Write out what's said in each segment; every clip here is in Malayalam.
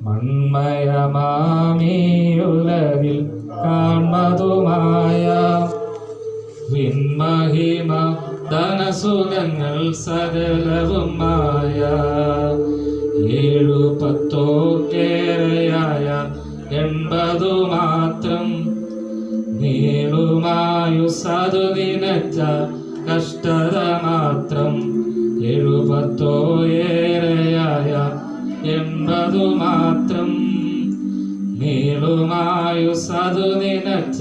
മൺമയമാമീയുലകിൽ കാൺമതുമായ വിൺമഹിമ ധനസുഖങ്ങൾ സകലവും മായ ഏഴു പത്തോ കേരയായ എൺപതു മാത്രം നീളുമായു സതു നിനച്ച കഷ്ടത മാത്രം. നീളുമായു സതു നിനച്ച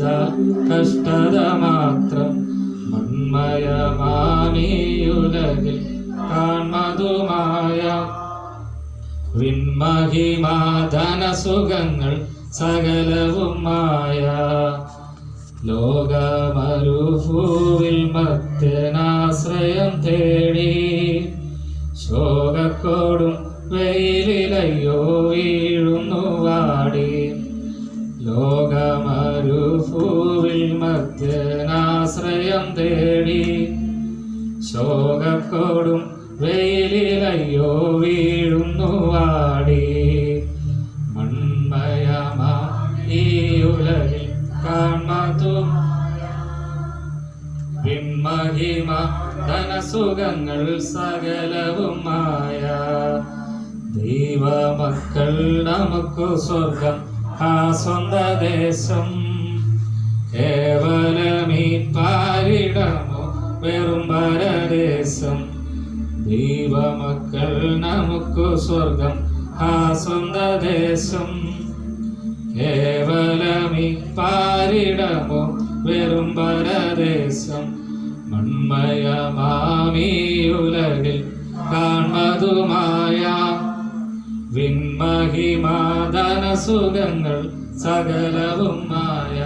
കഷ്ടത മാത്രം മൺമയമാമീയുലകിൽ കാൺമതുമായ വിൺമഹിമാധനസുഖങ്ങൾ സകലവും മായ ലോകമരുഭൂവിൽ മത്യനാശ്രയം തേടി ശോകക്കോടും വെയിലയ്യോ വീഴുന്നു വാടി ലോകമരുഭൂവിൽ മധ്യനാശ്രയം തേടി. ശോകക്കോടും വെയിലയ്യോ വീഴുന്നു വാടി മൺമയമാ ഈ ഉലകിൽ കാൺമതും പിന്മഹിമ ധനസുഖങ്ങൾ സകലവും മായ ദൈവമക്കൾ നമുക്ക് സ്വർഗം ആ സ്വന്ത ദേശം. കേവലമീ പാരിടമോ വെറും പരദേശം. ദൈവമക്കൾ നമുക്ക് സ്വർഗം ആ സ്വന്ത ദേശം. കേവലമീ പാരിടമോ വെറും പരദേശം. മൺമയമാമീ ഉലകിൽ കാൺമതുമായ വിൺമഹിമാദന സുഖങ്ങൾ സകലവും മായ.